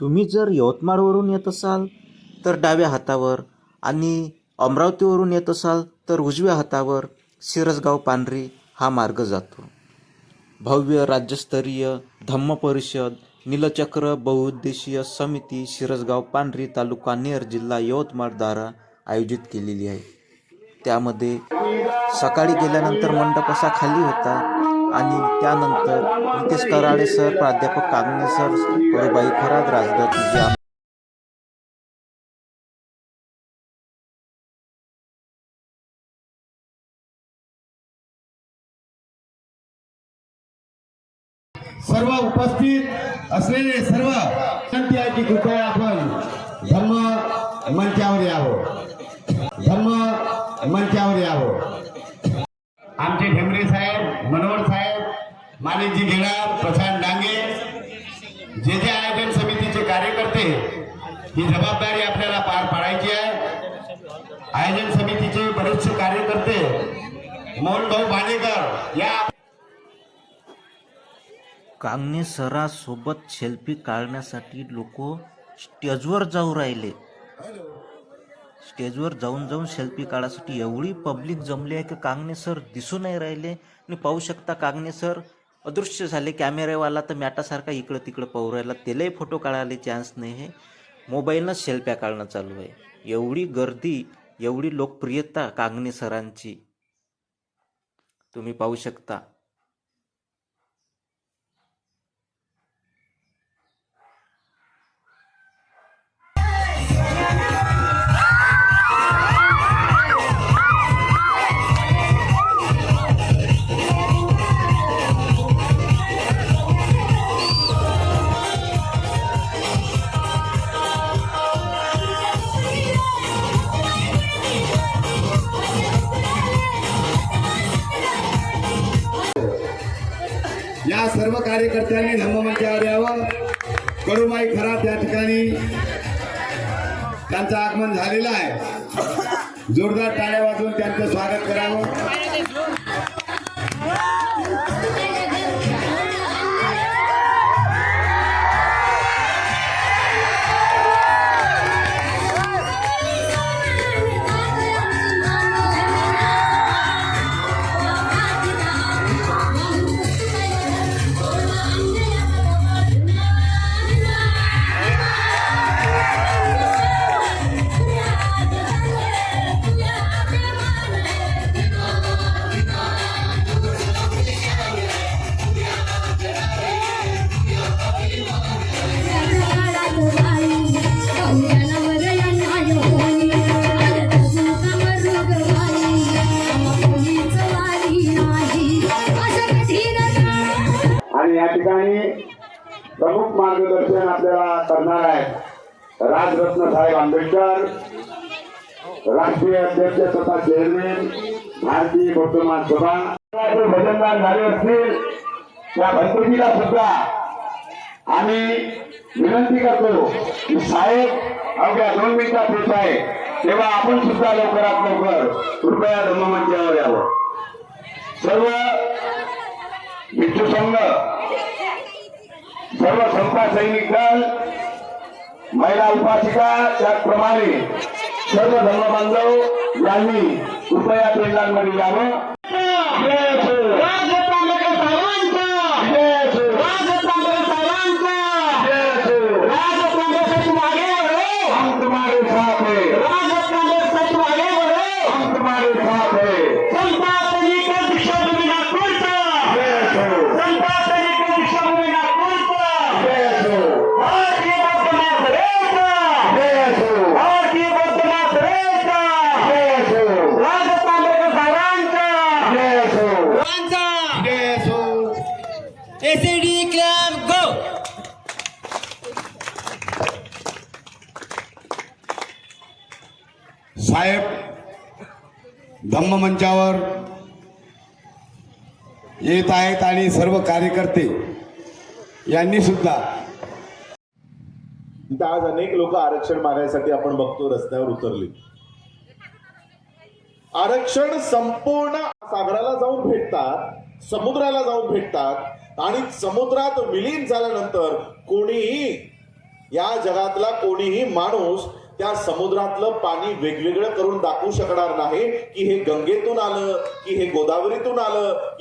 तुम्ही जर यवतमाळवरून येत असाल तर डाव्या हातावर आणि अमरावतीवरून येत असाल तर उजव्या हातावर शिरसगाव पांढरी हा मार्ग जातो. भव्य राज्यस्तरीय धम्म परिषद नीलचक्र बहुउद्देशीय समिती शिरसगाव पांढरी तालुका नेर जिल्हा यवतमाळद्वारा आयोजित केलेली आहे. त्यामध्ये सकाळी गेल्यानंतर मंडप असा खाली होता. आणि त्यानंतर नितेश कराडे सर प्राध्यापक कागणे सर कडूबाई खरात राजदत्त जे आम- सर्व उपस्थित असलेले सर्व विनंती आहे की कृपया आपण धम्म मंचावर यावं. धम्म मंचावर यावं. आमचे ठेमरे साहेब मनोहर साहेब माणिकजी घेणार प्रशांत डांगे. जे जे आयोजन समितीचे कार्यकर्ते ही जबाबदारी आपल्याला पार पाडायची आहे. आयोजन समितीचे बरेचसे कार्यकर्ते मोहनभाऊ भाणेकर या कांगणे सरासोबत सेल्फी काढण्यासाठी लोक स्टेजवर जाऊ राहिले. स्टेजवर जाऊन जाऊन सेल्फी काढायसाठी एवढी पब्लिक जमली आहे की कांगणे सर दिसू नाही राहिले. आणि पाहू शकता कांगणे सर अदृश्य झाले. कॅमेरेवाला तर मॅटासारखा इकडं तिकडं पवरायला त्यालाही फोटो काढायला चान्स नाही आहे. मोबाईलनं सेल्फ्या काढणं चालू आहे. एवढी गर्दी एवढी लोकप्रियता कांगणे सरांची. तुम्ही पाहू शकता. सर्व कार्यकर्त्यांनी धम्ममंचावर यावं. कडूबाई खरा त्या ठिकाणी त्यांचं आगमन झालेलं आहे. जोरदार टाळ्या वाजवून त्यांचं स्वागत करावं. मार्गदर्शन आपल्याला करणार आहेत राजरत्न साहेब आंबेडकर राष्ट्रीय अध्यक्ष तथा चेअरमॅन भारतीय बौद्धमान सभा. भजनदार झाले असतील त्या भंतजीला सुद्धा आम्ही विनंती करतो की साहेब अवघ्या दोन मिनिटात होत आहे. तेव्हा आपण सुद्धा लवकरात लवकर कृपया धर्ममंचावर यावं. सर्व विठू संघ सैनिक दल महिला उपासिका त्याचप्रमाणे सर्व धर्मबांधव यांनी कृपया केंद्रांमध्ये यावं साहेब धम्ममंचावर येत आहेत आणि सर्व कार्यकर्ते यांनी सुद्धा तिथं आज अनेक लोक आरक्षण मागायसाठी आपण बघतो रस्त्यावर उतरले. आरक्षण संपूर्ण सागराला जाऊन भेटतात समुद्राला जाऊन भेटतात आणि समुद्रात विलीन झाल्यानंतर कोणीही या जगातला कोणीही माणूस त्या समुद्रातलं पाणी वेगवेगळं करून दाखवू शकणार नाही की हे गंगेतून आलं की हे गोदावरीतून आलं की